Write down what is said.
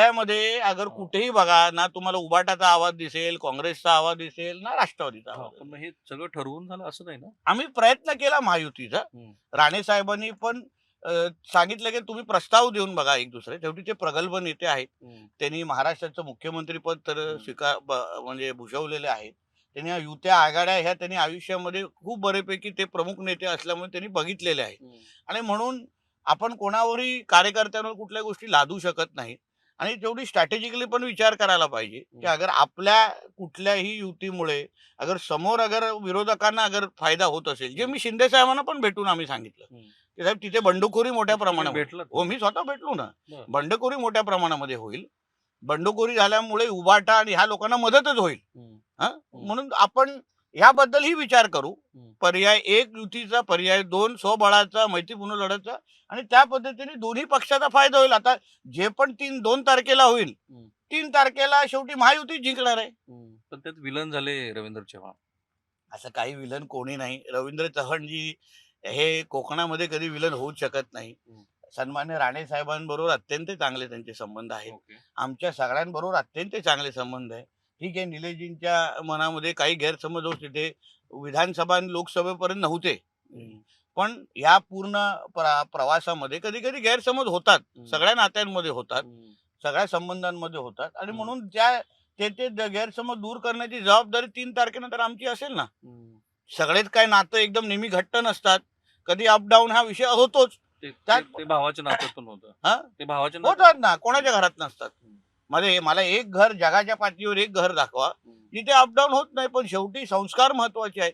जिल्ह्यामध्ये अगर हो. कुठेही बघा ना तुम्हाला उबाटाचा आवाज दिसेल काँग्रेसचा आवाज दिसेल ना राष्ट्रवादीचा हा, आवाज पण मग हे सगळं ठरवून झालं असं नाही ना आम्ही प्रयत्न केला महायुतीचा. राणे साहेबांनी पण अ, सांगितलं की तुम्ही प्रस्ताव देऊन बघा एक दुसरे शेवटी ते प्रगल्भ नेते आहेत. त्यांनी महाराष्ट्राचं मुख्यमंत्रीपद तर हम्म. स्वीकार ब- म्हणजे भूषवलेले आहेत त्यांनी या युत्या आघाड्या ह्या त्यांनी आयुष्यामध्ये खूप बरेपैकी ते प्रमुख नेते असल्यामुळे त्यांनी बघितलेले आहेत. आणि म्हणून आपण कोणावरही कार्यकर्त्यांवर कुठल्या गोष्टी लादू शकत नाही आणि तेवढी स्ट्रॅटेजिकली पण विचार करायला पाहिजे की. अगर आपल्या कुठल्याही युतीमुळे अगर समोर अगर विरोधकांना अगर फायदा होत असेल जे मी शिंदे साहेबांना पण भेटून आम्ही सांगितलं. की साहेब तिथे बंडखोरी मोठ्या प्रमाणात भेटलात हो मी स्वतः भेटलो ना. बंडखोरी मोठ्या प्रमाणामध्ये होईल बंडखोरी झाल्यामुळे उबाटा आणि ह्या लोकांना मदतच होईल. हा? म्हणून आपण याबद्दलही विचार करू. पर्याय एक युतीचा पर्याय दोन स्वबळाचा मैत्रीपूर्ण लढतचा आणि त्या पद्धतीने दोन्ही पक्षाचा फायदा होईल. आता जे पण तीन दोन तारखेला होईल. तीन तारखेला शेवटी महायुती जिंकणार आहे. पण त्यात विलन झाले रवींद्र चव्हाण. असं काही विलन कोणी नाही. रवींद्र चव्हाणजी हे कोकणामध्ये कधी विलन होऊच शकत नाही. सन्मान्य राणे साहेबांबरोबर अत्यंत चांगले त्यांचे संबंध आहेत. आमच्या सगळ्यांबरोबर अत्यंत चांगले संबंध आहे. ठीक आहे निलेशजींच्या मनामध्ये काही गैरसमज होत तिथे विधानसभा आणि लोकसभेपर्यंत नव्हते. पण या पूर्ण प्र- प्रवासामध्ये कधी कधी गैरसमज होतात. सगळ्या नात्यांमध्ये होतात. सगळ्या संबंधांमध्ये होतात आणि. म्हणून त्या ते ते गैरसमज दूर करण्याची जबाबदारी तीन तारखेनंतर आमची असेल ना. सगळेच काय नातं एकदम नेहमी घट्ट नसतात कधी अपडाऊन हा विषय होतोच ते त्यात- भावाच्या नात्यातून हा होतात ना कोणाच्या घरात नसतात. मध्ये मला एक घर जगाच्या पातळीवर एक घर दाखवा. जिथे अपडाऊन होत नाही पण शेवटी संस्कार महत्त्वाचे आहेत.